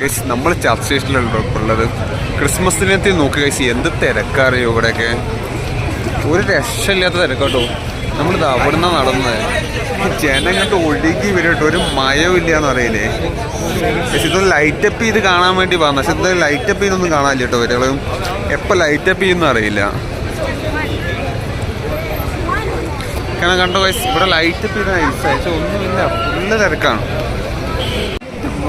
Guys നമ്മൾ church സ്റ്റേഷനിലുള്ള ഉള്ളത്. Christmas ദിനത്തിൽ നോക്കുക ഗൈസ് എന്ത് തിരക്കറിയോ ഇവിടെയൊക്കെ? ഒരു രക്ഷയില്ലാത്ത തിരക്കാട്ടോ. നമ്മളിത് അവിടെ നിന്നാണ് നടന്നത് ജനങ്ങൾക്ക് ഒഴുകി വരട്ടോ ഒരു മയമില്ല ഇല്ല എന്ന് പറയില്ലേ പക്ഷെ ഇത് ലൈറ്റപ്പ് ചെയ്ത് കാണാൻ വേണ്ടി വന്ന പക്ഷെ ഇത് ലൈറ്റപ്പ് ചെയ്തൊന്നും കാണാനില്ല കേട്ടോ ഇവരുകളും എപ്പോൾ ലൈറ്റപ്പ് ചെയ്യുന്നു അറിയില്ല. കാരണം കണ്ടോ വയസ്സ് ഇവിടെ ലൈറ്റപ്പ് ചെയ്ത നൈസ് പക്ഷെ ഒന്നുമില്ല. ഫുള്ള് തിരക്കാണ്.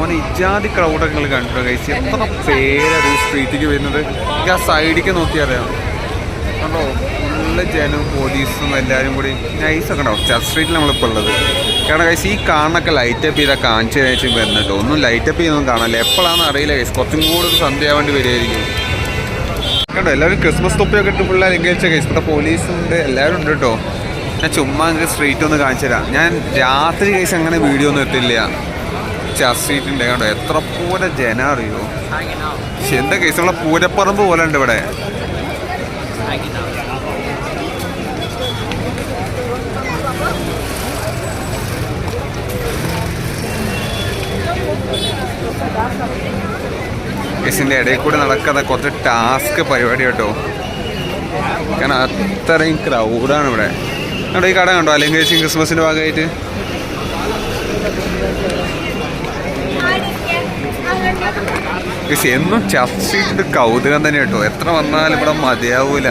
മോനെ ഇജാതി ക്രൗഡൊക്കെ നിങ്ങൾ കണ്ടോ കഴിച്ച് എത്ര പേരത് ഈ സ്ട്രീറ്റിക്ക് വരുന്നത്? എനിക്ക് ആ സൈഡിലേക്ക് നോക്കിയാൽ അറിയാം കണ്ടോ? ഫുള്ള് ജനവും പോലീസും എല്ലാവരും കൂടി. നൈസൊക്കെ ഉണ്ടാവും. ചർച്ച് സ്ട്രീറ്റിൽ നമ്മളിപ്പോൾ ഉള്ളത്. കാരണം കഴിച്ച് ഈ കാണൊക്കെ ലൈറ്റപ്പ് ചെയ്താൽ കാണിച്ചു കഴിച്ച് വരുന്നുണ്ട്. ഒന്നും ലൈറ്റപ്പ് ചെയ്തൊന്നും കാണാനില്ല. എപ്പോഴാണെന്ന് അറിയില്ല കഴിച്ച് കുറച്ചും കൂടെ ഒരു സന്ധ്യ വേണ്ടി വരികയായിരിക്കും. കണ്ടോ? എല്ലാവരും ക്രിസ്മസ് തൊപ്പിയൊക്കെ ഇട്ട് പിള്ളേർ അലങ്കരിച്ച കേസ് ഇവിടെ പോലീസുണ്ട് എല്ലാവരും ഉണ്ട് കേട്ടോ ഞാൻ ചുമ്മാ സ്ട്രീറ്റ് ഒന്ന് കാണിച്ചു തരാം. ഞാൻ രാത്രി കഴിച്ച് അങ്ങനെ വീഡിയോ ഒന്നും എത്തില്ല ചർച്ച് സ്ട്രീറ്റിന്റെ കണ്ടോ? എത്ര പോലെ ജന അറിയോ? പക്ഷെ എന്താ കേസ് നമ്മളെ പൂരപ്പറമ്പ് പോലെ ഉണ്ട് ഇവിടെ. കേസിന്റെ ഇടയിൽ കൂടെ നടക്കുന്ന കുറച്ച് ടാസ്ക് പരിപാടി കേട്ടോ. കാരണം അത്രയും ക്രൗഡാണ് ഇവിടെ. കണ്ടോ ഈ കട കണ്ടോ? അല്ലെങ്കിൽ ക്രിസ്മസിന്റെ ഭാഗമായിട്ട്. എന്നും ചർച്ച ചെയ്തിട്ട് കൗതുകം തന്നെ കേട്ടോ. എത്ര വന്നാലും ഇവിടെ മതിയാവൂല.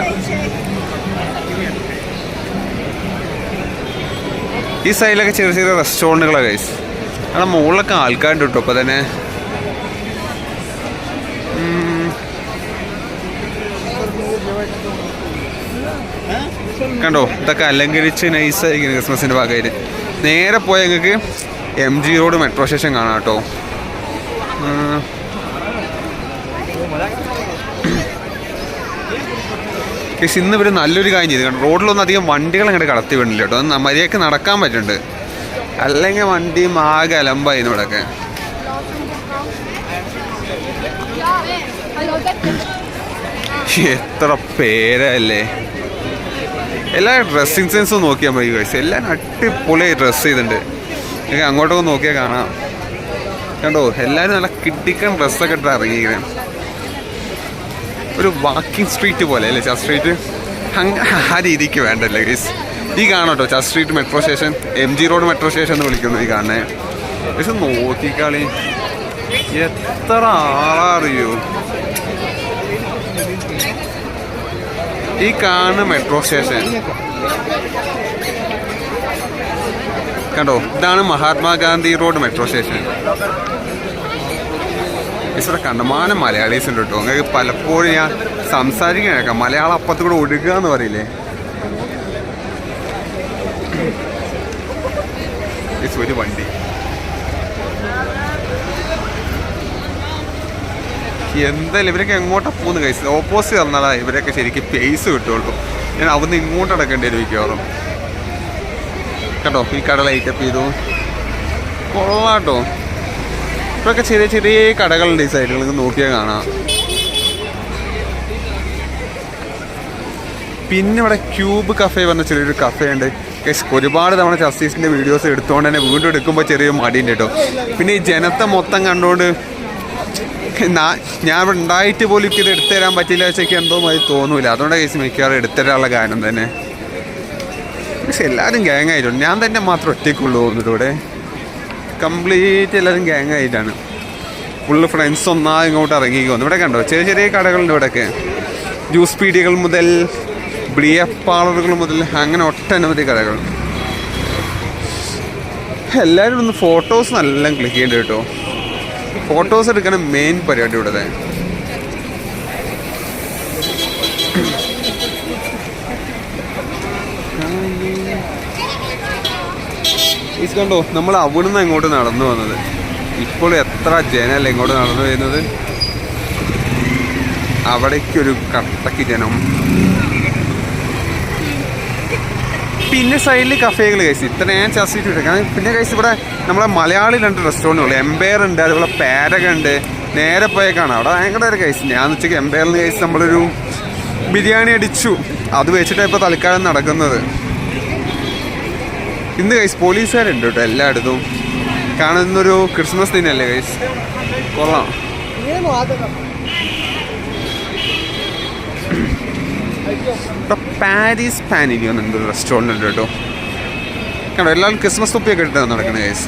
ഈ സൈഡിലൊക്കെ ചെറിയ ചെറിയ റെസ്റ്റോറന്റുകളാണ് ഗൈസ് അവിടെ മുകളിലൊക്കെ ആൾക്കാരുണ്ട് കേട്ടോ അപ്പോൾ തന്നെ. കണ്ടോ? ഇതൊക്കെ അലങ്കരിച്ച് നൈസായിരിക്കും ക്രിസ്മസിന്റെ ഭാഗമായിട്ട്. നേരെ പോയാൽ ഞങ്ങൾക്ക് M G road metro station കാണാം കേട്ടോ. പക്ഷെ ഇന്ന് ഇവർ നല്ലൊരു കാര്യം ചെയ്തു. കാരണം റോഡിലൊന്നും അധികം വണ്ടികൾ അങ്ങോട്ട് കടത്തി വിടില്ല കേട്ടോ. മര്യാദയ്ക്ക് നടക്കാൻ പറ്റുന്നുണ്ട്. അല്ലെങ്കിൽ വണ്ടി ആകെ അലമ്പായിരുന്നു ഇവിടെയൊക്കെ എത്ര പേരല്ലേ. എല്ലാ ഡ്രസ്സിങ് സെൻസും നോക്കിയാൽ മതി. എല്ലാം അടിപൊളിയായി ഡ്രസ്സ് ചെയ്തിട്ടുണ്ട്. അങ്ങോട്ടൊക്കെ നോക്കിയാൽ കാണാം. കണ്ടോ എല്ലാവരും നല്ല കിട്ടിക്കൻ ഡ്രസ്സൊക്കെ ഇട്ട് ഇറങ്ങിയിരിക്കുന്നത് ഒരു വാക്കിംഗ് സ്ട്രീറ്റ് പോലെ അല്ലേ ചർച്ച് സ്ട്രീറ്റ് ആ രീതിക്ക് വേണ്ടല്ലേ ഗൈസ് ഈ കാണാം കേട്ടോ street metro station M G road metro station എന്ന് വിളിക്കുന്നു ഈ കാണുന്നേ. പക്ഷെ നോക്കിക്കാളി. എത്ര ആളറിയോ ഈ കാണുന്ന മെട്രോ സ്റ്റേഷൻ കണ്ടോ ഇതാണ് മഹാത്മാഗാന്ധി റോഡ് മെട്രോ സ്റ്റേഷൻ ഇവിടെ കണ്ടമാനം മലയാളീസ് ഉണ്ട് കേട്ടോ. നിങ്ങൾക്ക് പലപ്പോഴും ഞാൻ സംസാരിക്കാൻ മലയാളം അപ്പത്തു കൂടെ ഒഴുകുക എന്ന് പറയില്ലേ? ഒരു വണ്ടി. എന്തായാലും ഇവരൊക്കെ എങ്ങോട്ടാ പോകുന്ന കൈസ് ഓപ്പോസിറ്റ് തന്നാലാ ഇവരൊക്കെ ശരിക്കും പേസ് കിട്ടുള്ളൂ ഞാൻ അവിടുന്ന് ഇങ്ങോട്ട് അടക്കേണ്ടി വരും മിക്കവാറും. കേട്ടോ ഈ കട ലൈറ്റപ്പ് ചെയ്തു. കൊള്ളാട്ടോ ഇവിടെയൊക്കെ ചെറിയ ചെറിയ കടകളുണ്ട് ഈ സൈഡിൽ നോക്കിയാൽ കാണാം. പിന്നെ ഇവിടെ ക്യൂബ് കഫേ പറഞ്ഞ ചെറിയൊരു കഫേ ഉണ്ട്. ഒരുപാട് തവണ ചസ്റ്റീസിന്റെ വീഡിയോസ് എടുത്തുകൊണ്ട് തന്നെ വീണ്ടും എടുക്കുമ്പോൾ ചെറിയ മടിയുണ്ട് കേട്ടോ. പിന്നെ ഈ ജനത്തെ മൊത്തം കണ്ടുകൊണ്ട് ഞാൻ ഇവിടെ ഉണ്ടായിട്ട് പോലും എനിക്ക് ഇത് എടുത്തു തരാൻ പറ്റില്ല വെച്ചൊക്കെ എന്തോ മതി തോന്നൂല. അതുകൊണ്ട് കേസ് മിക്കവാറും എടുത്തരാനുള്ള ഗാനം തന്നെ. പക്ഷെ എല്ലാവരും ഗ്യാങ് ആയിട്ടുണ്ട്. ഞാൻ തന്നെ മാത്രം ഒറ്റയ്ക്കുള്ളൂ തോന്നുന്നു ഇവിടെ. കംപ്ലീറ്റ് എല്ലാവരും ഗ്യാങ് ആയിട്ടാണ്. ഫുള്ള് ഫ്രണ്ട്സ് ഒന്നാ ഇങ്ങോട്ട് ഇറങ്ങി വന്നു ഇവിടെ കണ്ടോ? ചെറിയ ചെറിയ കടകളുണ്ട് ഇവിടെയൊക്കെ. ജ്യൂസ് പീടികൾ മുതൽ ബ്ലിയ പാർലറുകൾ മുതൽ അങ്ങനെ ഒട്ടനവധി കടകൾ. എല്ലാവരും ഒന്ന് ഫോട്ടോസ് നല്ല ക്ലിക്ക് ചെയ്യേണ്ടി കേട്ടോ. ഫോട്ടോസ് എടുക്കുന്ന മെയിൻ പരിപാടി ഇവിടെ. ഇത് കണ്ടോ നമ്മൾ അവിടുന്ന് എങ്ങോട്ട് നടന്നു വന്നത്. ഇപ്പോൾ എത്ര ജനല്ലേ ഇങ്ങോട്ട് നടന്നു വരുന്നത്? അവിടേക്കൊരു കട്ടക്ക് ജനം. പിന്നെ സൈഡിൽ കഫേകൾ കഴിച്ചു ഇത്ര ഞാൻ ചർച്ച കാരണം പിന്നെ കഴിച്ച് ഇവിടെ നമ്മളെ മലയാളി രണ്ട് റെസ്റ്റോറന്റുകൾ എംപയർ ഉണ്ട് അതുപോലെ പാരക ഉണ്ട്. നേരെ പോയേക്കാണ് അവിടെ ഭയങ്കര കഴിച്ചു ഞാൻ ഉച്ചയ്ക്ക് എംപയറിൽ കഴിച്ച് നമ്മളൊരു ബിരിയാണി അടിച്ചു. അത് വെച്ചിട്ടാണ് ഇപ്പോൾ തൽക്കാലം നടക്കുന്നത്. ഇന്ന് കൈസ് പോലീസുകാരുണ്ട് കേട്ടോ എല്ലായിടത്തും. കാണുന്നൊരു ക്രിസ്മസ് ദിനല്ലേ കൈസ് കൊള്ളാം. പാരീസ് പാനിലിയോ എന്നൊരു റെസ്റ്റോറന്റ് ഉണ്ട് കേട്ടോ. കണ്ടോ എല്ലാവരും ക്രിസ്മസ് തൊപ്പിയൊക്കെ ഇട്ടാണ് നടക്കുന്നത് ഗൈസ്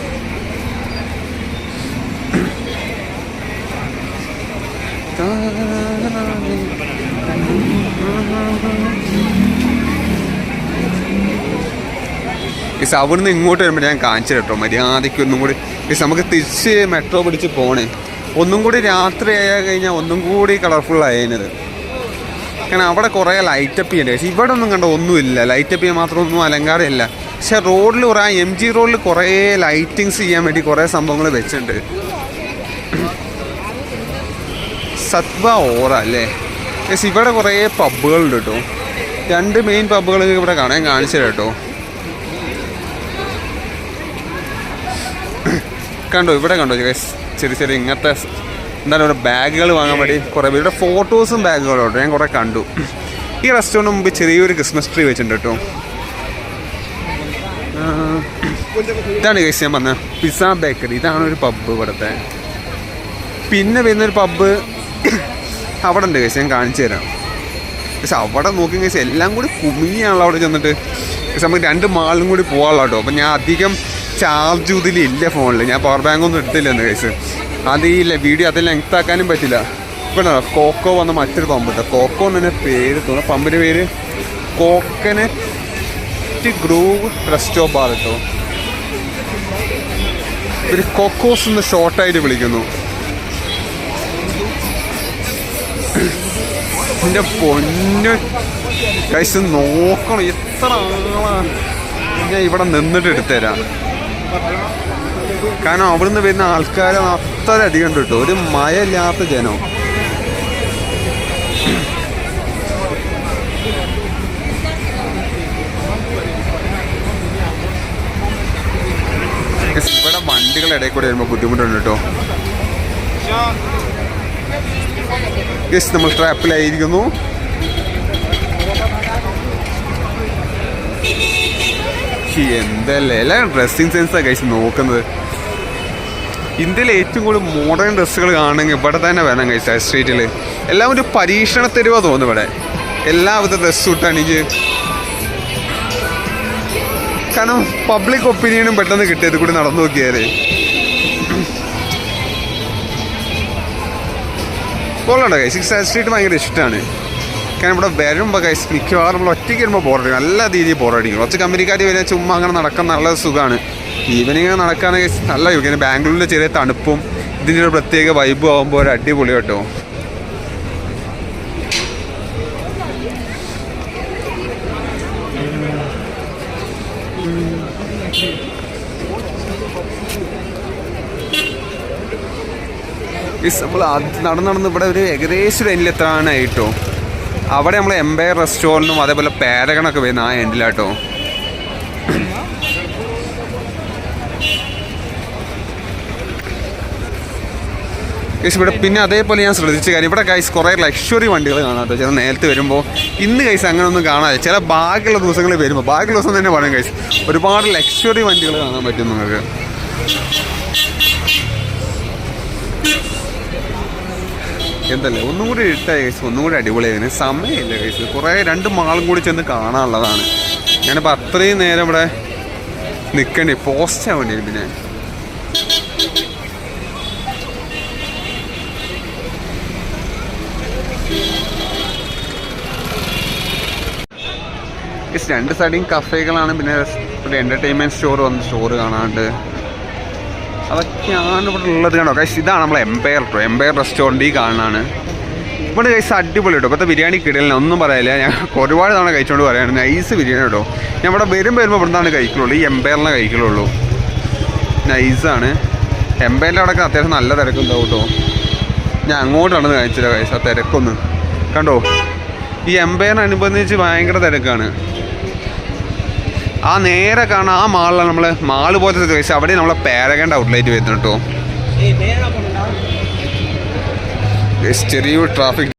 ഗൈസ് അവിടുന്ന് ഇങ്ങോട്ട് വരുമ്പോൾ ഞാൻ കാണിച്ചു കേട്ടോ. മര്യാദയ്ക്ക് ഒന്നും കൂടി. ഈ നമുക്ക് തിരിച്ച് മെട്രോ പിടിച്ച് പോണേ. ഒന്നും കൂടി രാത്രി ആയാൽ കഴിഞ്ഞാൽ ഒന്നും കൂടി കളർഫുൾ കാരണം അവിടെ കുറേ ലൈറ്റപ്പ് ചെയ്യണ്ടേ. പക്ഷേ ഇവിടെ ഒന്നും കണ്ട ഒന്നുമില്ല ലൈറ്റപ്പ് ചെയ്യാൻ മാത്രം ഒന്നും അലങ്കാരമില്ല പക്ഷേ റോഡിൽ കുറേ എം ജി റോഡിൽ കുറേ ലൈറ്റിങ്സ് ചെയ്യാൻ വേണ്ടി കുറേ സംഭവങ്ങൾ വെച്ചിട്ടുണ്ട്. സത്വ ഓറ അല്ലേ? പക്ഷേ ഇവിടെ കുറേ പബ്ബുകളുണ്ട് കേട്ടോ. രണ്ട് മെയിൻ പബ്ബുകൾ ഇവിടെ കാണാൻ കാണിച്ചു കേട്ടോ. കണ്ടോ? ഇവിടെ കണ്ടോ? guys? ചെറിയ ചെറിയ ഇങ്ങനത്തെ എന്തായാലും ഇവിടെ ബാഗുകൾ വാങ്ങാൻ വേണ്ടി കുറേ പേര്. ഇവിടെ ഫോട്ടോസും ബാഗുകളും ഉണ്ട് ഞാൻ കുറേ കണ്ടു. ഈ റെസ്റ്റോറന്റ് മുമ്പ് ചെറിയൊരു ക്രിസ്മസ് ട്രീ വെച്ചിട്ടുണ്ട് കേട്ടോ. ഇതാണ് കേസ് ഞാൻ പറഞ്ഞത് പിസ്സ ബേക്കറി ഇതാണ് ഒരു പബ്ബ് ഇവിടുത്തെ. പിന്നെ വരുന്നൊരു പബ്ബ് അവിടെ ഉണ്ട് കേസ് ഞാൻ കാണിച്ചു തരാം. പക്ഷെ അവിടെ നോക്കി കേസ് എല്ലാം കൂടി കുമിഞ്ഞാണല്ലോ അവിടെ ചെന്നിട്ട്. പക്ഷെ നമുക്ക് രണ്ട് മാളിലും കൂടി പോകാനുള്ള കേട്ടോ. അപ്പം ഞാൻ അധികം ചാർജ് ഇതിലില്ല ഫോണിൽ ഞാൻ പവർ ബാങ്ക് ഒന്നും എടുത്തില്ല എന്ന് കേസ് അത് ഈ വീഡിയോ അതിൽ ലെങ്ത് ആക്കാനും പറ്റില്ല. ഇപ്പം കോക്കോ വന്ന മറ്റൊരു പമ്പ് കേട്ടോ കോക്കോ എന്ന് തന്നെ പേര് തോന്നുന്നു. പമ്പിന്റെ പേര് കോക്കനറ്റ് ഗ്രൂവ് റെസ്റ്റോ ബാർ കേട്ടോ ഒരു കൊക്കോസ് എന്ന് ഷോർട്ടായിട്ട് വിളിക്കുന്നു. എന്റെ പൊന്ന്. കൈസ് നോക്കണം. എത്ര ആളാണ് ഞാൻ ഇവിടെ നിന്നിട്ട് എടുത്തുതരാം. കാരണം അവിടുന്ന് വരുന്ന ആൾക്കാരെ അത്ര അധികം കേട്ടോ. ഒരു മയമില്ലാത്ത ജനം. ഇവിടെ വണ്ടികളുടെ ഇടയിൽ കൂടെ വരുമ്പോൾ ബുദ്ധിമുട്ടുണ്ട് കേട്ടോ. നമ്മൾ ട്രാപ്പിലായിരിക്കുന്നു എന്തല്ലേ? എല്ലാ ഡ്രസ്സിങ് സെൻസാണ് കഴിച്ച് നോക്കുന്നത്. ഇന്ത്യയിൽ ഏറ്റവും കൂടുതൽ മോഡേൺ ഡ്രസ്സുകൾ കാണണമെങ്കിൽ ഇവിടെ തന്നെ വേണം കഴിച്ച സ്ട്രീറ്റിൽ എല്ലാം ഒരു പരീക്ഷണ തെരുവാ തോന്നുന്നു ഇവിടെ. എല്ലാവിധ ഡ്രസ്സ് ഇട്ടാണെങ്കിൽ കാരണം പബ്ലിക് ഒപ്പീനിയനും പെട്ടെന്ന് കിട്ടിയത് കൂടി നടന്നു നോക്കിയാൽ കൊള്ളണ്ട കൈ സിക്സ് സ്ട്രീറ്റ് ഭയങ്കര ഇഷ്ടമാണ്. കാരണം ഇവിടെ വരുമ്പോൾ കൈസ് മിക്കവാറും നമ്മൾ ഒറ്റയ്ക്ക് വരുമ്പോൾ ബോറടിക്കും നല്ല രീതിയിൽ ബോറടിക്കും കുറച്ച് കമ്പനിക്കാർ വരുന്ന ചുമ്മാ അങ്ങനെ നടക്കാൻ നല്ല സുഖമാണ് ഈവനിങ് നടക്കുകയാണെങ്കിൽ നല്ല യോഗ്യം ബാംഗ്ലൂരിലെ ചെറിയ തണുപ്പും ഇതിന്റെ ഒരു പ്രത്യേക വൈബും ആകുമ്പോൾ ഒരു അടിപൊളി കേട്ടോ. നമ്മൾ നടന്ന് നടന്ന് ഇവിടെ ഒരു ഏകദേശം ഒരു എൻഡിൽ എത്താനായിട്ടോ. അവിടെ നമ്മൾ എംപയർ റെസ്റ്റോറന്റും അതേപോലെ പാരഗണൊക്കെ വരുന്ന ആ എൻഡിലാട്ടോ ഗൈസ് ഇവിടെ പിന്നെ അതേപോലെ ഞാൻ ശ്രദ്ധിച്ച കാര്യം ഇവിടെ ഗൈസ് കുറേ ലക്ഷറി വണ്ടികൾ കാണാം ചില നേരത്തെ വരുമ്പോൾ ഇന്ന് ഗൈസ് അങ്ങനെ ഒന്നും കാണാതെ ചില ബാക്കിയുള്ള ദിവസങ്ങളിൽ വരുമ്പോൾ ബാക്കിയുള്ള ദിവസം തന്നെ പറയാം ഗൈസ് ഒരുപാട് ലക്ഷറി വണ്ടികൾ കാണാൻ പറ്റും നിങ്ങൾക്ക്. എന്തല്ലേ? ഒന്നും കൂടി ഇട്ടായി കേസ് ഒന്നും കൂടി അടിപൊളിയായിരുന്നു സമയമില്ല കേസ്. കുറേ രണ്ട് മാളും കൂടി ചെന്ന് കാണാനുള്ളതാണ്. ഞാനിപ്പോൾ അത്രയും നേരം ഇവിടെ നിൽക്കണ്ടേ പോസ്റ്റ് ആവേണ്ടി പിന്നെ. രണ്ട് സൈഡിയും കഫേകളാണ് പിന്നെ എന്റർടൈൻമെന്റ് സ്റ്റോർ വന്ന് സ്റ്റോർ കാണാണ്ട്. അതൊക്കെയാണ് ഇവിടെ ഉള്ളത് കണ്ടോ? കൈസ് ഇതാണ് നമ്മൾ എംപയർ കേട്ടോ എംപയർ റെസ്റ്റോറന്റ് ഈ കാണാനാണ് ഇവിടെ കൈസ് അടിപൊളി കേട്ടോ. ഇപ്പോഴത്തെ ബിരിയാണി കിടലിന് ഒന്നും പറയില്ല. ഞാൻ ഒരുപാട് തവണ കഴിച്ചുകൊണ്ട് പറയാണ് നൈസ് ബിരിയാണി കേട്ടോ. ഞാൻ ഇവിടെ വരും വരുമ്പോൾ ഇവിടെ നിന്നാണ് കഴിക്കുള്ളൂ ഈ എംപയറിനെ കഴിക്കുള്ളൂ നൈസാണ് എംപയറിന്റെ അവിടെയൊക്കെ അത്യാവശ്യം നല്ല തിരക്കുണ്ടാവും കേട്ടോ. ഞാൻ അങ്ങോട്ടാണ് കഴിച്ചില്ല കൈസ് ആ തിരക്കൊന്ന്. കണ്ടോ? ഈ എംപയറിനനുബന്ധിച്ച് ഭയങ്കര തിരക്കാണ്. ആ നേരെ കാണാൻ ആ മാളിലാണ് നമ്മൾ മാൾ പോലത്തെ ചോദിച്ചാൽ അവിടെ നമ്മളെ പാരഗണ്ട് ഔട്ട്ലൈറ്റ് വരുന്നു കേട്ടോ. ചെറിയൊരു ട്രാഫിക്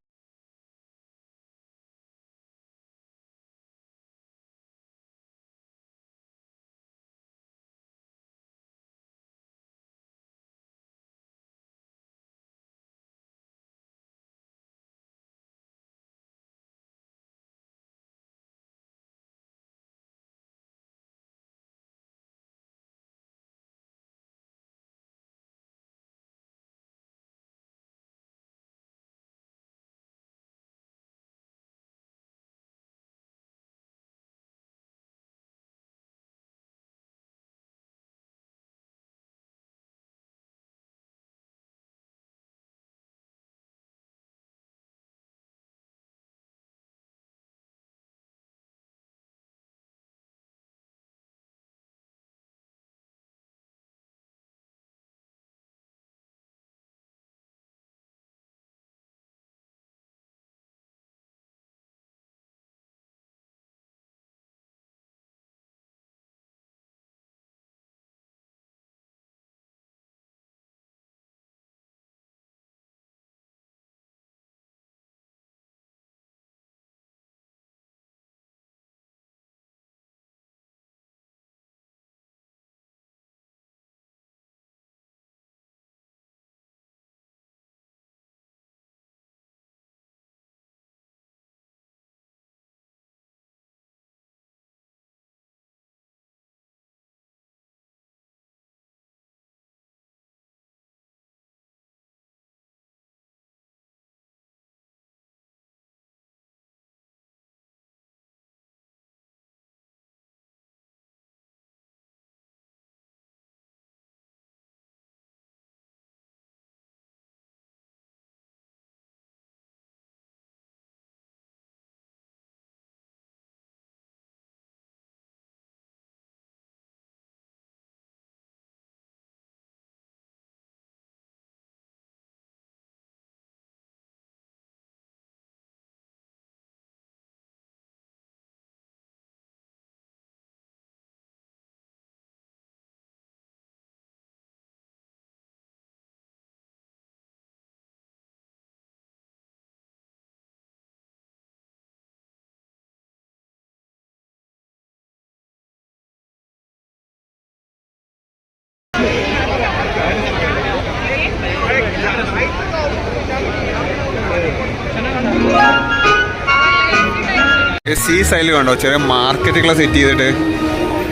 ഈ സൈഡിൽ കണ്ടോ ചെറിയ മാർക്കറ്റുകളെ സെറ്റ് ചെയ്തിട്ട്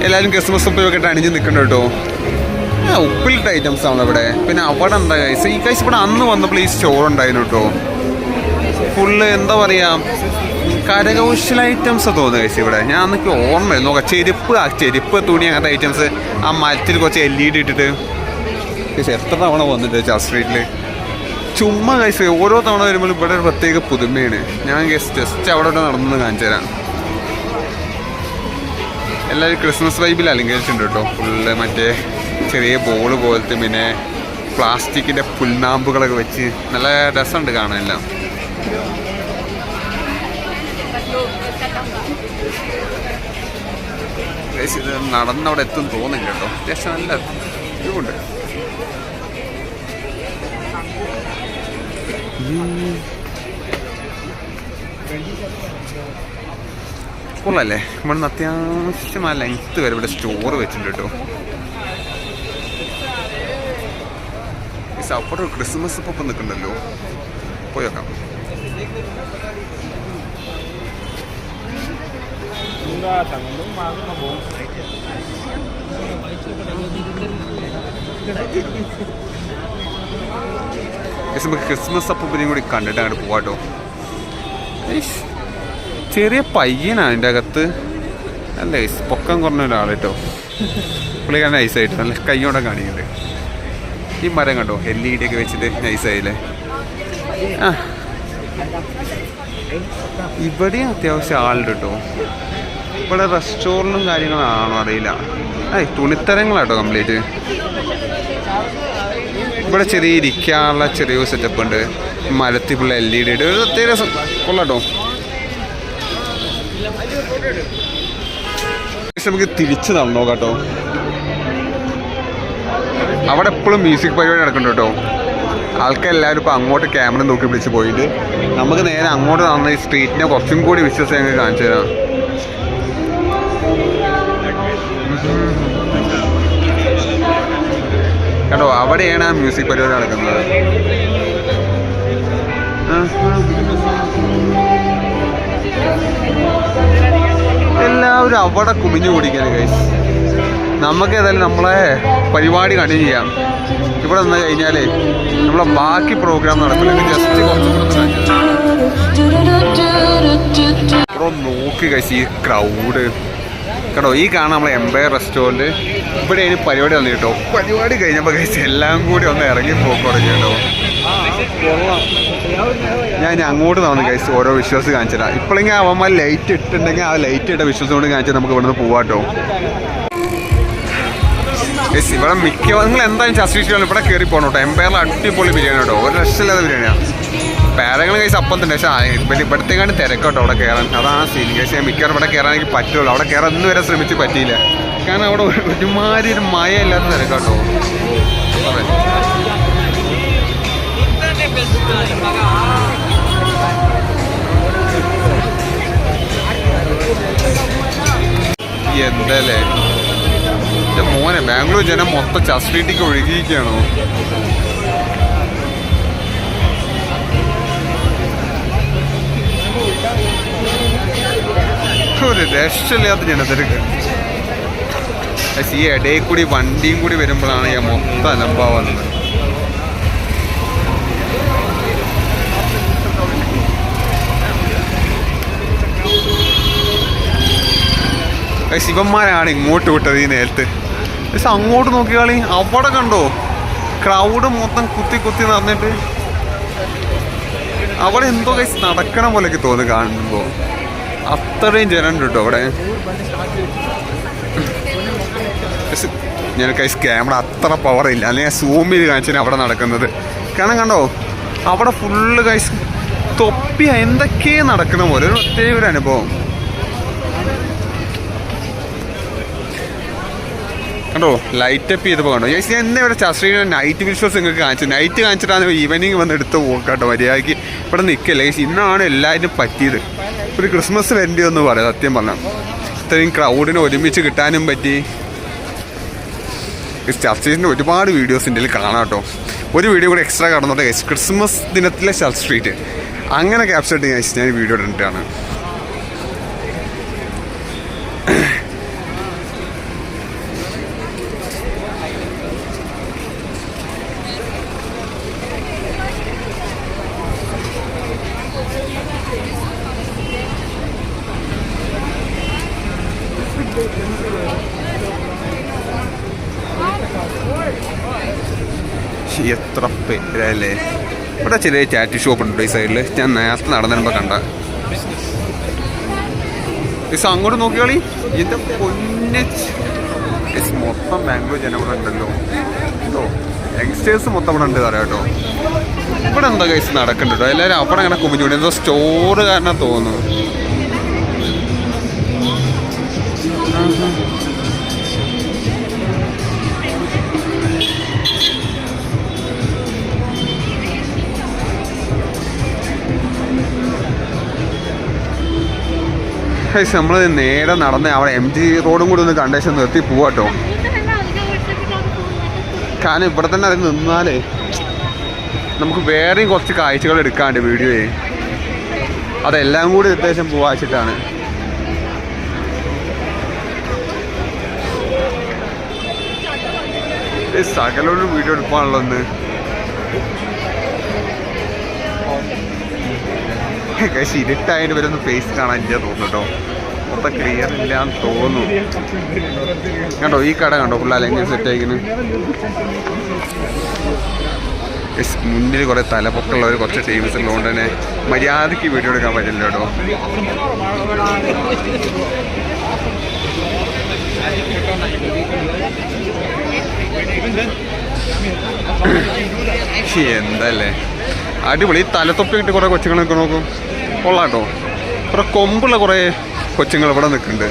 എല്ലാവരും ക്രിസ്മസ് ഒക്കെ ഇട്ട് അണിഞ്ഞ് നിൽക്കണ്ട കേട്ടോ. ഉപ്പിലിട്ട ഐറ്റംസ് ആണ് ഇവിടെ. പിന്നെ അവിടെ എന്താ കൈസ് ഈ കൈസ് ഇവിടെ അന്ന് വന്നപ്പോൾ ഈ സ്റ്റോർ ഉണ്ടായിരുന്നു കേട്ടോ. ഫുള്ള് എന്താ പറയുക കരകൗശല ഐറ്റംസ് തോന്നുന്നു കൈസ് ഇവിടെ. ഞാൻ അന്നൊക്കെ ഓർമ്മ നോക്കാം ചെരുപ്പ് ചെരുപ്പ് തുണി അങ്ങനത്തെ ഐറ്റംസ് ആ മരത്തിൽ കുറച്ച് എൽ ഇ ഡി ഇട്ടിട്ട്. എത്ര തവണ വന്നിട്ട് ചാ സ്ട്രീറ്റിൽ ചുമ്മാ കൈസ് ഓരോ തവണ വരുമ്പോൾ ഇവിടെ ഒരു പ്രത്യേക പുതുമയാണ്. ഞാൻ ജസ്റ്റ് ജസ്റ്റ് അവിടെ ഇവിടെ നടന്നു കാണിച്ചു തരാം. എല്ലാവരും ക്രിസ്മസ് വൈബിൽ അലങ്കരിച്ചിട്ടുണ്ട് കേട്ടോ. ഫുള്ള് മറ്റേ ചെറിയ ബോൾ പോലത്തെ പിന്നെ പ്ലാസ്റ്റിക്കിന്റെ പുൽനാമ്പുകളൊക്കെ വെച്ച് നല്ല രസമുണ്ട് കാണാനെല്ലാം. നടന്നവിടെ എത്തും തോന്നില്ല കേട്ടോ. അത്യാവശ്യം നല്ല ഇതുണ്ട് കൊള്ളല്ലേ? നമ്മൾ അത്യാവശ്യം ആ ലെങ്ത്ത് വരെ ഇവിടെ സ്റ്റോർ വെച്ചിട്ടുണ്ട് കേട്ടോ. അപ്പുറം ക്രിസ്മസ് ഇപ്പം നിൽക്കണ്ടല്ലോ? പോയി നോക്കാം. Guys, നമുക്ക് ക്രിസ്മസ് അപ്പൂപ്പനെയും കൂടി കണ്ടിട്ട് അങ്ങോട്ട് പോവാട്ടോ. ചെറിയ പയ്യനാണ് അതിന്റെ അകത്ത്. നല്ല ഐസ് പൊക്കം കുറഞ്ഞ ഒരാൾ കേട്ടോ പുള്ളിക്കാരൻ നൈസായിട്ട് നല്ല കൈയോടെ കാണിക്കുന്നുണ്ട് ഈ മരം കണ്ടോ? എൽ ഇ ഡി ഒക്കെ വെച്ചിട്ട് നൈസായില്ലേ ആ. ഇവിടെയും അത്യാവശ്യം ആളുണ്ട് കേട്ടോ ഇവിടെ റെസ്റ്റോറന്റും കാര്യങ്ങളാണോ അറിയില്ല. ഏയ് തുണിത്തരങ്ങളാട്ടോ കംപ്ലീറ്റ് ഇവിടെ ചെറിയ ഇരിക്കാനുള്ള ചെറിയ സെറ്റപ്പ് ഉണ്ട്. മരത്തിപ്പുള്ള എൽ ഇ ഡി ഒരു പ്രത്യേക രസം. കൊള്ളാട്ടോ. നമുക്ക് തിരിച്ച് നടന്നോ കേട്ടോ അവിടെ എപ്പോഴും മ്യൂസിക് പരിപാടി നടക്കുന്നുണ്ട് കേട്ടോ. ആൾക്കെല്ലാവരും ഇപ്പോൾ അങ്ങോട്ട് ക്യാമറ നോക്കി പിടിച്ച് പോയിട്ട് നമുക്ക് നേരെ അങ്ങോട്ട് നടന്ന ഈ സ്ട്രീറ്റിനെ കുറച്ചും കൂടി വിശ്വസിച്ച് ഞങ്ങൾക്ക് കാണിച്ചു തരാം. കേട്ടോ അവിടെയാണ് ആ മ്യൂസിക് പരിപാടി നടക്കുന്നത്. എല്ലാവരും അവിടെ കുമിഞ്ഞു കുടിക്കാൻ കൈസ് നമുക്ക് ഏതായാലും നമ്മളെ പരിപാടി കണ്ടിന്യൂ ചെയ്യാം. ഇവിടെ നിന്ന് കഴിഞ്ഞാലേ നമ്മളെ ബാക്കി പ്രോഗ്രാം നടക്കില്ല. ജസ്റ്റ് കുറച്ച് നോക്കി കഴിച്ച് ഈ ക്രൗഡ് കേട്ടോ ഈ കാണാൻ നമ്മളെ എംപയർ റെസ്റ്റോറന്റ് ഇവിടെ ഇനി പരിപാടി വന്നു കേട്ടോ. പരിപാടി കഴിഞ്ഞപ്പോൾ കഴിച്ച് എല്ലാം കൂടി ഒന്ന് ഇറങ്ങി പോക്കോടൊക്കെ കേട്ടോ. ഞാൻ അങ്ങോട്ട് നടന്ന് കഴിച്ച് ഓരോ വിശ്വാസം കാണിച്ചില്ല ഇപ്പോഴെങ്കിൽ അവന്മാർ ലൈറ്റ് ഇട്ടുണ്ടെങ്കിൽ ആ ലൈറ്റ് ഇട്ട വിശ്വാസം കൊണ്ട് കാണിച്ചാൽ നമുക്ക് ഇവിടുന്ന് പോവാട്ടോ എസ് ഇവിടെ മിക്കവാറും നിങ്ങൾ എന്തായാലും ചസ്റ്റിച്ചാലും ഇവിടെ കയറി പോകണം കേട്ടോ. എംപയറിൽ അടിപൊളി ബിരിയാണി കേട്ടോ. ഒരു രക്ഷമില്ലാത്ത ബിരിയാണിയാണ് പേരങ്ങൾ കഴിച്ച് അപ്പം തന്നെ പക്ഷേ ഇവിടെ ഇവിടത്തേക്കാണ്ട് തിരക്കോട്ടോ അവിടെ കയറാൻ അതാണ് സീൻ കഴിച്ച് ഞാൻ മിക്കവാറും ഇവിടെ കയറാനെനിക്ക് പറ്റുള്ളൂ. അവിടെ കയറാൻ ഇന്ന് വരെ ശ്രമിച്ച് പറ്റിയില്ല. കാരണം അവിടെ ഒരു- ഒരുമാതിരി ഒരു മയ ഇല്ലാത്ത തിരക്കാട്ടോ. എന്തല്ലേ? മോനെ ബാംഗ്ലൂർ ജനം മൊത്തം ചസ്ട്രീറ്റിക്ക് ഒഴുകിയിരിക്കുകയാണോ? ഒരു രക്ഷയില്ലാത്ത ജനത്തിരക്ക് ഈ ഇടയിൽ കൂടി വണ്ടിയും കൂടി വരുമ്പോഴാണ് ഞാൻ മൊത്തം പക്ഷേ ശിവന്മാരാണ് ഇങ്ങോട്ട് വിട്ടത് ഈ നേരത്ത്. പക്ഷെ അങ്ങോട്ട് നോക്കിയാളി അവിടെ കണ്ടോ? ക്രൗഡ് മൊത്തം കുത്തി കുത്തി നടന്നിട്ട് അവിടെ എന്തോ കൈസ് നടക്കണ പോലെയൊക്കെ തോന്നി കാണുമ്പോൾ അത്രയും ജനം കേട്ടോ അവിടെ ഞാൻ കൈസ് ക്യാമറ അത്ര പവർ ഇല്ല. അല്ലെങ്കിൽ സൂം ചെയ്ത് കാണിച്ചാൽ അവിടെ നടക്കുന്നത്. കാരണം കണ്ടോ? അവിടെ ഫുള്ള് കൈസ് തൊപ്പി എന്തൊക്കെ നടക്കുന്ന പോലെ. ഒരു പ്രത്യേക ഒരു അനുഭവം. കണ്ടോ? ലൈറ്റ് അപ്പ് ചെയ്തപ്പോൾ കണ്ടോ? ചേച്ചി എന്നെ ഇവിടെ ശാസ്ത്രീയ നൈറ്റ് വിഷ്വൽസ് നിങ്ങൾക്ക് കാണിച്ചു. നൈറ്റ് കാണിച്ചിട്ടാണ് ഈവനിങ് വന്ന് എടുത്ത് പോക്കാട്ടോ മര്യാദയ്ക്ക്. ഇവിടെ നിൽക്കല്ലേ? ഇന്നാണ് എല്ലാവരും പറ്റിയത്. ഒരു ക്രിസ്മസ് വരണ്ടി എന്ന് പറയാം സത്യം പറഞ്ഞാൽ ഇത്രയും ക്രൗഡിനെ ഒരുമിച്ച് കിട്ടാനും പറ്റി. ചർച്ചിന്റെ ഒരുപാട് വീഡിയോസ് ഇന്ത്യയിൽ കാണാം കേട്ടോ. ഒരു വീഡിയോ കൂടെ എക്സ്ട്രാ guys. ക്രിസ്മസ് ദിനത്തിലെ ചർച്ച് സ്ട്രീറ്റ് അങ്ങനെ ക്യാപ്ചർ ചെയ്ത് ഞാൻ വീഡിയോ ഇട്ടിട്ടാണ്. പേരല്ലേ ഇവിടെ ചെറിയ ടാറ്റു ഷോപ്പ് ഉണ്ട് ഈ സൈഡിൽ ഞാൻ നേരത്തെ നടന്നിരുമ്പോൾ കണ്ട. ഇസ് അങ്ങോട്ട് നോക്കിയാളി ഇതിന്റെ പൊന്നെ മൊത്തം ബാംഗ്ലൂർ ജനം ഇവിടെ ഉണ്ടല്ലോ. കേട്ടോ യങ്സ്റ്റേഴ്സ് മൊത്തം ഇവിടെ ഉണ്ട് പറയാം കേട്ടോ. ഇവിടെ എന്താ കേസ് നടക്കുന്നുണ്ടോ എല്ലാവരും അവിടെ അങ്ങനെ കുമിഞ്ഞുകൊണ്ട് എന്തോ സ്റ്റോറ് കാരണം തോന്നുന്നു. നമ്മൾ നേരെ നടന്ന് അവിടെ എം ജി റോഡും കൂടി ഒന്ന് കണ്ടേഷൻ നിർത്തി പോവാട്ടോ കാരണം ഇവിടെ തന്നെ അത് നിന്നാലേ നമുക്ക് വേറെയും കുറച്ച് കാഴ്ചകൾ എടുക്കാണ്ട് വീഡിയോയെ. അതെല്ലാം കൂടി ഉദ്ദേശം പോവാച്ചിട്ടാണ്. സകലോട് വീഡിയോ എടുപ്പാണല്ലോ ഒന്ന് പക്ഷേ ഇരുട്ടായതിന് വരുന്ന ഫേസ് കാണാൻ തോന്നുന്നു കേട്ടോ മൊത്തം ക്ലിയർ ഇല്ലാന്ന് തോന്നുന്നു. കണ്ടോ ഈ കട കണ്ടോ ഫുൾ അല്ലെങ്കിൽ സെറ്റ് ആയിക്കുന്നു മുന്നിൽ കുറേ ഒരു കുറച്ച് ടീംസ് ഉള്ളതുകൊണ്ട് തന്നെ മര്യാദയ്ക്ക് വീഡിയോ എടുക്കാൻ പറ്റില്ല കേട്ടോ എന്തല്ലേ? അടിപൊളി. തലത്തൊപ്പി കിട്ടി കുറേ കൊച്ചുങ്ങളൊക്കെ നോക്കും. കൊള്ളാട്ടോ. കുറേ കൊമ്പുള്ള കുറേ കൊച്ചുങ്ങൾ ഇവിടെ നിൽക്കുന്നുണ്ട്.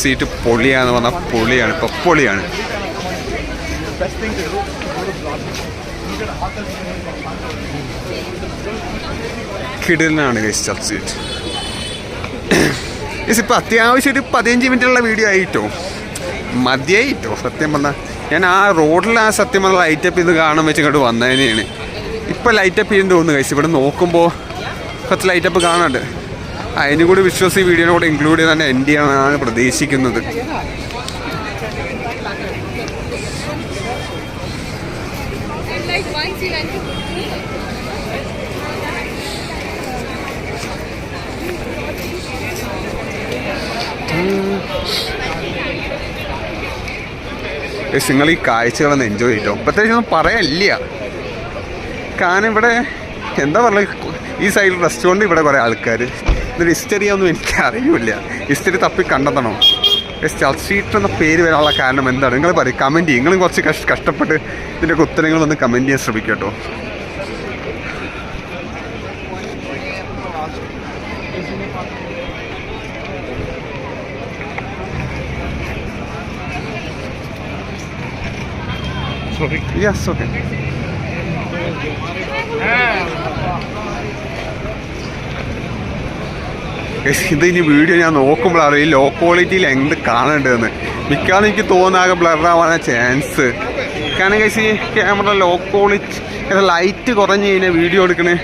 സീറ്റ് പൊളിയാന്ന് പറഞ്ഞാൽ പൊളിയാണ്. ഇപ്പൊ പൊളിയാണ്. ചർച്ച് സീറ്റ് ഇപ്പൊ അത്യാവശ്യം ഒരു പതിനഞ്ച് മിനിറ്റുള്ള വീഡിയോ ആയിട്ടോ. മതിയായിട്ടോ സത്യം പറഞ്ഞാൽ ഞാൻ ആ റോഡിൽ ആ സത്യം പറഞ്ഞ ലൈറ്റപ്പ് ഇത് കാണാൻ വെച്ച് ഇങ്ങോട്ട് വന്നതിനെയാണ് ഇപ്പം ലൈറ്റപ്പ് ചെയ്യുന്നു തോന്നുന്നു കഴിച്ചു ഇവിടെ നോക്കുമ്പോൾ കുറച്ച് ലൈറ്റപ്പ് കാണാണ്ട്. അതിനും കൂടി വിശ്വസ് ഈ വീഡിയോനെ കൂടെ ഇൻക്ലൂഡ് ചെയ്ത് തന്നെ എൻഡ് ചെയ്യാനാണ് പ്രതീക്ഷിക്കുന്നത്. നിങ്ങൾ ഈ കാഴ്ചകളൊന്ന് എൻജോയ് ചെയ്തോ? പ്രത്യേകിച്ചൊന്നും പറയല്ല കാരണം ഇവിടെ എന്താ പറയുക ഈ സൈഡിൽ റെസ്റ്റോറന്റ് ഇവിടെ കുറേ ആൾക്കാർ ഇതൊരു ഹിസ്റ്ററി ഒന്നും എനിക്ക് അറിയില്ല. ഹിസ്റ്ററി തപ്പി കണ്ടെത്തണം? ചർച്ച് സ്ട്രീറ്റ് എന്ന പേര് വരാനുള്ള കാരണം എന്താണ്? നിങ്ങൾ പറയും കമന്റ് ചെയ്യും. നിങ്ങളും കുറച്ച് കഷ്ടപ്പെട്ട് ഇതിന്റെയൊക്കെ ഉത്തരങ്ങളൊന്ന് കമന്റ് ചെയ്യാൻ ശ്രമിക്കുക Sorry. യെസ് ഓക്കെ ഇത് ഇനി വീഡിയോ ഞാൻ നോക്കുമ്പോഴാണ് ഈ ലോ ക്വാളിറ്റിയിൽ എന്ത് കാണേണ്ടതെന്ന്. മിക്കവാറും എനിക്ക് തോന്നാകെ ബ്ലറാവാനാണ് ചാൻസ് കാരണം കഴിച്ച് ഈ ക്യാമറ ലോ ക്വാളിറ്റി ലൈറ്റ് കുറഞ്ഞ് കഴിഞ്ഞാൽ വീഡിയോ എടുക്കണേ.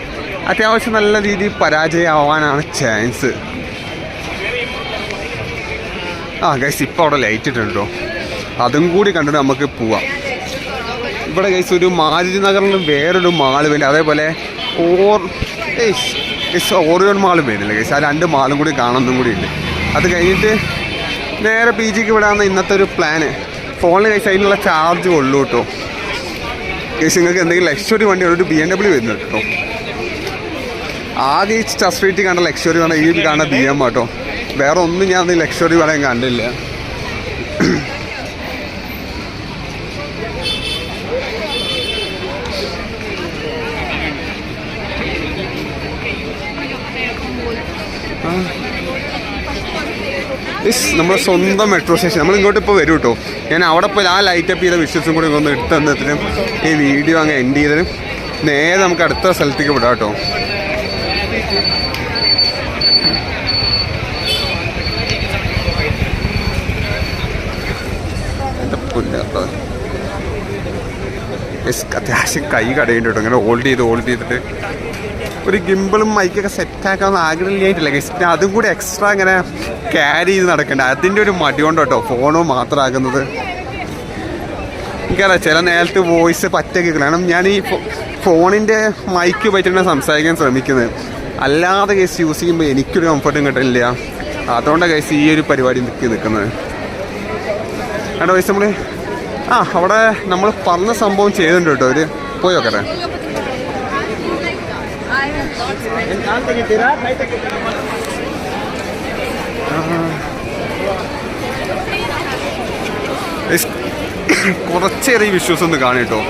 അത്യാവശ്യം നല്ല രീതിയിൽ പരാജയമാവാനാണ് ചാൻസ് ആ ഗൈസ് ഇപ്പോൾ അവിടെ ലൈറ്റ് ഇട്ടുണ്ടോ അതും കൂടി കണ്ടിട്ട് നമുക്ക് പോവാം. ഇവിടെ ഗൈസ് ഒരു മാരുതി നഗറിലും വേറൊരു മാൾ വേണ്ടി അതേപോലെ ഓർ ഗൈസ് ഓറിയോൺ മാളും വരുന്നില്ല ഗൈസ് ആ രണ്ട് മാളും കൂടി കാണുന്നതും കൂടി ഉണ്ട്. അത് കഴിഞ്ഞിട്ട് നേരെ പി ജിക്ക് വിടാമെന്ന ഇന്നത്തെ ഒരു പ്ലാന് ഫോണിൽ ഗൈസ് അതിനുള്ള ചാർജ് കൊള്ളു കേട്ടോ. ഗൈസ് നിങ്ങൾക്ക് എന്തെങ്കിലും ലക്ഷറി വണ്ടി ഒരു ബി എം ഡബ്ല്യൂ വരുന്നുണ്ട് കേട്ടോ. ആകെ ഈ സ്ട്രീറ്റ് കണ്ട ലക്ഷറി വേണം ഈ കാണുന്ന ബി എം കേട്ടോ. വേറെ ഒന്നും ഞാൻ ലക്ഷറി പറയാൻ കണ്ടില്ല ഇസ് നമ്മുടെ സ്വന്തം മെട്രോ സ്റ്റേഷൻ നമ്മൾ ഇങ്ങോട്ട് ഇപ്പോൾ വരും കേട്ടോ ഞാൻ അവിടെ പോയി ആ ലൈറ്റപ്പ് ചെയ്ത വിഷ്വൽസും കൂടി ഒന്ന് എടുത്തു തന്നതിനും ഈ വീഡിയോ അങ്ങ് എൻഡ് ചെയ്തതിനും നേരെ നമുക്ക് അടുത്ത സ്ഥലത്തേക്ക് വിടാം കേട്ടോ അത്യാവശ്യം കൈ കടയുണ്ട് കേട്ടോ ഇങ്ങനെ ഹോൾഡ് ചെയ്ത് ഹോൾഡ് ചെയ്തിട്ട് ഒരു ഗിമ്പിളും മൈക്കൊക്കെ സെറ്റാക്കാമെന്ന് ആഗ്രഹമില്ലായിട്ടില്ല ഗസ്റ്റ് അതും കൂടി എക്സ്ട്രാ ഇങ്ങനെ ക്യാരി ചെയ്ത് നടക്കണ്ട. അതിന്റെ ഒരു മടി കൊണ്ട് കേട്ടോ ഫോണോ മാത്രമാക്കുന്നത് എനിക്കറിയാം ചില നേരത്തെ വോയിസ് പറ്റ കേൾക്കണം കാരണം ഞാൻ ഈ ഫോണിന്റെ മൈക്ക് പറ്റിയാണ് സംസാരിക്കാൻ ശ്രമിക്കുന്നത്. അല്ലാതെ കേസ് യൂസ് ചെയ്യുമ്പോൾ എനിക്കൊരു കംഫർട്ടും കിട്ടില്ല അതുകൊണ്ടാണ് കേസ് ഈ ഒരു പരിപാടി നിൽക്കി നിൽക്കുന്നത് കേട്ടോ വയസ്സ് നമ്മൾ ആ അവിടെ നമ്മൾ പറഞ്ഞ സംഭവം ചെയ്തിട്ടുണ്ട് കേട്ടോ ഒരു പോയി നോക്കട്ടെ. കുറച്ചേറെ ഈ വിശ്വാസം ഒന്ന് കാണി കേട്ടോ.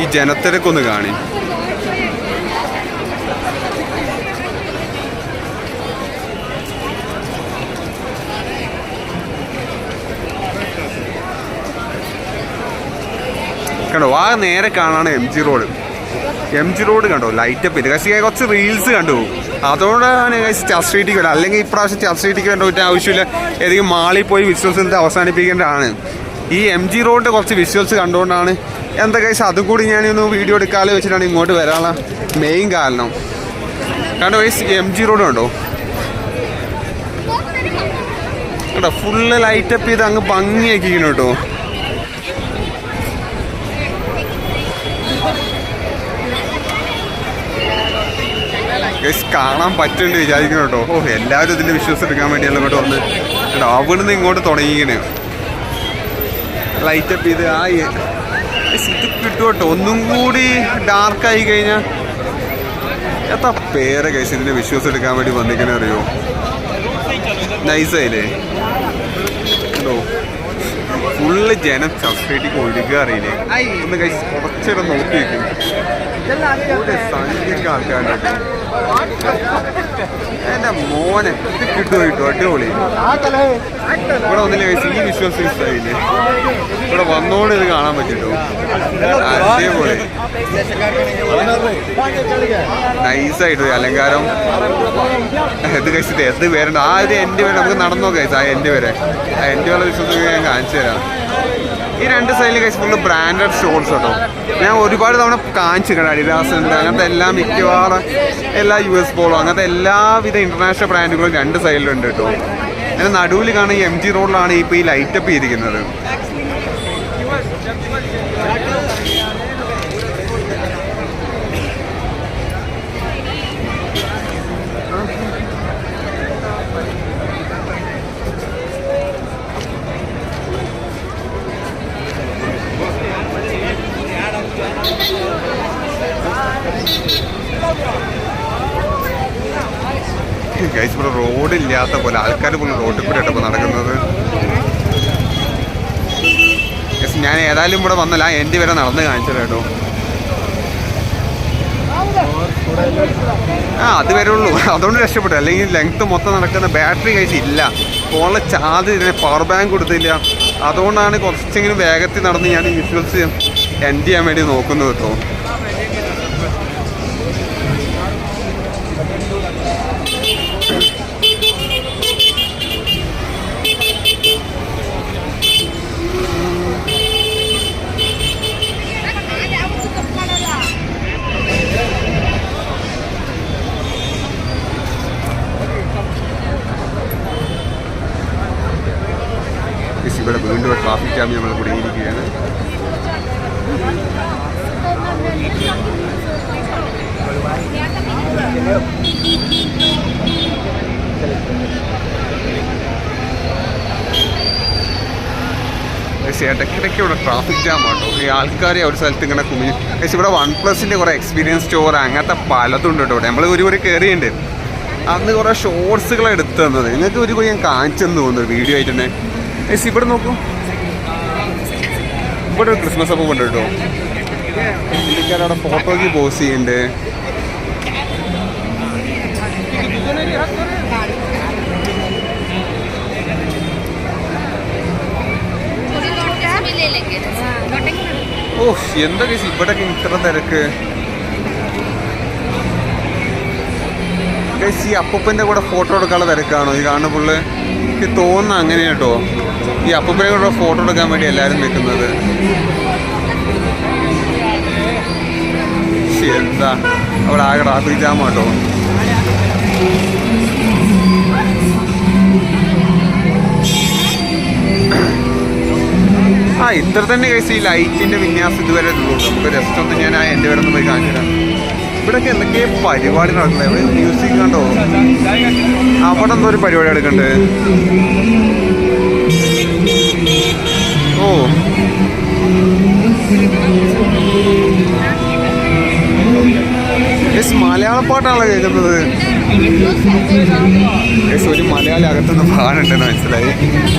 ഈ ജനത്തിരക്കൊന്ന് കാണി. കണ്ടോ ആ നേരെ കാണാണ് M G road M G road കണ്ടോ? ലൈറ്റ് അപ്പ് ചെയ്ത്. പക്ഷേ കുറച്ച് റീൽസ് കണ്ടു. അതോടാണ് ചർച്ച് സ്ട്രീറ്റിക്ക് വരാം അല്ലെങ്കിൽ ഇപ്രാവശ്യം ചർച്ച് സ്ട്രീറ്റിക്ക് വേണ്ട ഒരു ആവശ്യമില്ല. ഏതെങ്കിലും മാളിൽ പോയി വിശ്വസ് അവസാനിപ്പിക്കേണ്ടതാണ്. ഈ എം ജി റോഡിന്റെ കുറച്ച് വിഷ്വൽസ് കണ്ടുകൊണ്ടാണ്. എന്താ കഴിച്ച് അതും കൂടി ഞാനൊന്ന് വീഡിയോ എടുക്കാതെ വെച്ചിട്ടാണ് ഇങ്ങോട്ട് വരാനുള്ള മെയിൻ കാരണം. കണ്ടോ ഈ എം ജി റോഡ് കണ്ടോ? കേട്ടോ ഫുള്ള് ലൈറ്റപ്പ് ചെയ്ത് അങ്ങ് ഭംഗിയാക്കിക്കുന്നു കേട്ടോ. ഗൈസ് കാണാൻ പറ്റുന്നുണ്ട് വിചാരിക്കുന്നു കേട്ടോ. ഓ എല്ലാവരും ഇതിന്റെ വിശ്വാസം എടുക്കാൻ വേണ്ടിയല്ല ഇങ്ങോട്ട് വന്ന്. കേട്ടോ അവിടുന്ന് ഇങ്ങോട്ട് തുടങ്ങിയിങ്ങനെ ലൈറ്റ് അപ്പ് ചെയ്ത് ആ ഇത് കിട്ടും കേട്ടോ. ഒന്നും കൂടി ഡാർക്കായി കഴിഞ്ഞാൽ എത്ര പേരെ കൈസ് ഇതിന്റെ വിശ്വാസം എടുക്കാൻ വേണ്ടി വന്നിക്കണേ അറിയോ? നൈസായില്ലേ കേട്ടോ ഫുള്ള് ജനം സൊസൈറ്റിക്ക് ഒഴുകുക അറിയില്ലേ? ഒന്ന് കഴിച്ച് കുറച്ചേരം നോക്കി വെക്കും ഒരു സംഖ്യക്ക് ആൾക്കാരുണ്ട്. എന്റെ മോനെ കിട്ടുമോ കിട്ടും അടിപൊളി. ഇവിടെ ഒന്നില്ല ഈ വിശ്വാസം ഇവിടെ വന്നോണ്ട് ഇത് കാണാൻ പറ്റിട്ടോ? അതേപോലെ നൈസായിട്ട് അലങ്കാരം. ഇത് കഴിച്ചിട്ട് എന്ത് പേരുണ്ട്? ആ ഒരു എന്റെ പേര്. നമുക്ക് നടന്നോ കഴിച്ചു ആ എന്റെ പേരെ. ആ എന്റെ പേരുടെ വിശ്വാസം ഞാൻ കാണിച്ചു തരാം. ഈ രണ്ട് സൈഡിൽ കഴിച്ച് ഫുള്ള് ബ്രാൻഡഡ് സ്റ്റോൺസ് കേട്ടോ ഞാൻ ഒരുപാട് തവണ കാണിച്ചു കേട്ടോ അഡിദാസ് ഉണ്ട്. അങ്ങനത്തെ എല്ലാ മിക്കവാറും എല്ലാ യു എസ് പോളോ അങ്ങനത്തെ എല്ലാവിധ ഇന്റർനാഷണൽ ബ്രാൻഡുകളും രണ്ട് സൈഡിലുണ്ട് കേട്ടോ. അതിന് നടുവിൽ കാണുന്ന എം ജി റോഡിലാണ് ഇപ്പോൾ ഈ ലൈറ്റപ്പ് ചെയ്തിരിക്കുന്നത്. ഗൈസ് ഇവിടെ റോഡില്ലാത്ത പോലെ ആൾക്കാർ പോലും റോഡിൽ കൂടെ ഇപ്പോൾ നടക്കുന്നത്. Guys, ഞാൻ ഏതായാലും ഇവിടെ വന്നല്ല എന്റെ വരെ നടന്ന് കാണിച്ചത് കേട്ടോ. ആ അത് വരെ ഉള്ളൂ. അതുകൊണ്ട് രക്ഷപ്പെട്ടു. അല്ലെങ്കിൽ ലെങ്ത് മൊത്തം നടക്കുന്ന ബാറ്ററി കഴിച്ച് ഇല്ല. ഫോണിലെ ചാർജ് ഇതിന് പവർ ബാങ്ക് കൊടുത്തില്ല. അതുകൊണ്ടാണ് കുറച്ചെങ്കിലും വേഗത്തിൽ നടന്ന് ഞാൻ വിഷ്വൽസ് എൻഡ് ചെയ്യാൻ വേണ്ടി നോക്കുന്നത് കേട്ടോ. ഇവിടെ വീണ്ടും ട്രാഫിക് ജാമിൽ നമ്മൾ കുടുങ്ങിയിരിക്കുകയാണ്. ഇടയ്ക്കിടയ്ക്ക് ട്രാഫിക് ജാം ആട്ടോ. ഈ ആൾക്കാരെ ഒരു സ്ഥലത്ത് ഇങ്ങനെ കുമിഞ്ഞു പക്ഷേ ഇവിടെ വൺ പ്ലസിന്റെ കുറേ എക്സ്പീരിയൻസ് സ്റ്റോർ അങ്ങനത്തെ പലതും ഉണ്ട് കേട്ടോ ഇവിടെ. നമ്മൾ ഒരു ഒരു കയറിയുണ്ട് അന്ന് കുറേ ഷോർട്സുകൾ എടുത്തു തന്നത്. നിങ്ങൾക്ക് ഒരു ഞാൻ കാണിച്ചെന്ന് തോന്നുന്നു വീഡിയോ ആയിട്ട് തന്നെ. ഏസ് ഇവിടെ നോക്കൂ. ഇവിടെ ക്രിസ്മസ് ഒക്കെ കൊണ്ട് കേട്ടോ പുള്ളിക്കാരവിടെ ഫോട്ടോയ്ക്ക് പോസ് ചെയ്യുന്നുണ്ട് ഓ എന്താ കേസ് ഇവിടൊക്കെ ഇത്ര തിരക്ക്. ഈ അപ്പൂപ്പന്റെ കൂടെ ഫോട്ടോ എടുക്കാനുള്ള തിരക്കാണോ? ഈ കാണുന്ന പുള്ളി. എനിക്ക് തോന്നുന്ന അങ്ങനെയാട്ടോ. ഈ അപ്പൂപ്പനെ കൂടെ ഫോട്ടോ എടുക്കാൻ വേണ്ടി എല്ലാവരും നിൽക്കുന്നത്. എന്താ? അവിടെ ആകെ ട്രാഫിക് ജാം കേട്ടോ ആ ഇത്ര തന്നെ കഴിച്ച് ഈ ലൈറ്റിന്റെ വിന്യാസം ഇതുവരെ ഉള്ളൂ. നമുക്ക് ജസ്റ്റ് ഒന്ന് ഞാൻ എന്റെ വരെ ഒന്ന് പോയി തരാം. ഇവിടെയൊക്കെ എന്തൊക്കെ പരിപാടി നടക്കുന്നത് മ്യൂസിക് കണ്ടോ? അവിടെ എന്തോ ഒരു പരിപാടി എടുക്കണ്ട് മലയാള പാട്ടാണല്ലോ കേൾക്കുന്നത്. ഒരു മലയാളി അകത്തുനിന്ന് പാടുണ്ടെന്ന് മനസ്സിലായി.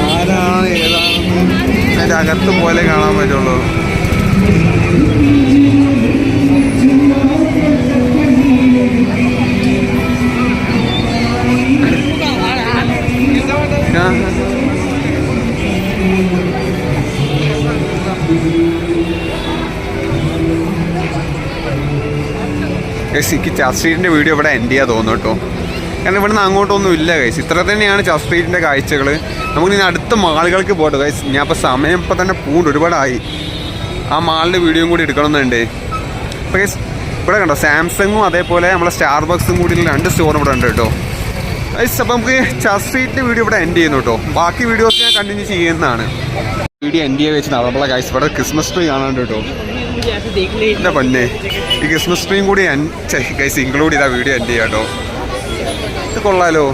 ആരാണ് ഏതാണ് അതിന്റെ അകത്ത് പോലെ കാണാൻ പറ്റുള്ളൂ. ഗൈസ് ചസ്ട്രീറ്റിന്റെ വീഡിയോ ഇവിടെ എൻഡ് ചെയ്യാൻ തോന്നുന്നു കേട്ടോ. കാരണം ഇവിടുന്ന് അങ്ങോട്ടൊന്നും ഇല്ല ഗൈസ് ഇത്ര തന്നെയാണ് ചസ്ട്രീറ്റിന്റെ സ്ട്രീറ്റിന്റെ കാഴ്ചകൾ നമുക്ക് ഇനി അടുത്ത മാളുകൾക്ക് പോട്ടെ ഗൈസ് ഞാൻ ഇപ്പോൾ സമയം ഇപ്പോൾ തന്നെ പൂണ്ട് ഒരുപാടായി. ആ മാളിന്റെ വീഡിയോയും കൂടി എടുക്കണമെന്നുണ്ട്. അപ്പോൾ ഗൈസ് ഇവിടെ കണ്ടോ? സാംസങ്ങും അതേപോലെ നമ്മളെ സ്റ്റാർബക്സും കൂടി രണ്ട് സ്റ്റോറും ഇവിടെ ഉണ്ട് കേട്ടോ. ഗൈസ് അപ്പോൾ നമുക്ക് ചസ്ട്രീറ്റിന്റെ സ്ട്രീറ്റിന്റെ വീഡിയോ ഇവിടെ എൻഡ് ചെയ്യുന്നു കേട്ടോ. ബാക്കി വീഡിയോസ് ഞാൻ കണ്ടിന്യൂ ചെയ്യുന്നതാണ്. വീഡിയോ എൻഡ് ചെയ്യാൻ വെച്ച് നടപ്പുള്ള ഗൈസ് ഇവിടെ ക്രിസ്മസ് ട്രീ കാണാണ്ട് കേട്ടോ. എന്റെ പൊന്നെ? ഈ ക്രിസ്മസ് ട്രീയും കൂടി ഗൈസ് ഇൻക്ലൂഡ് ചെയ്താ വീഡിയോ എന്റെ ചെയ്യാട്ടോ ഇത് കൊള്ളാലോ.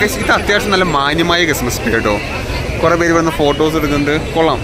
ഗൈസ് ഇത് അത്യാവശ്യം നല്ല മാന്യമായ ക്രിസ്മസ് ട്രീ കേട്ടോ. കുറേ പേര് വന്ന് ഫോട്ടോസ് എടുക്കുന്നുണ്ട്. കൊള്ളാം.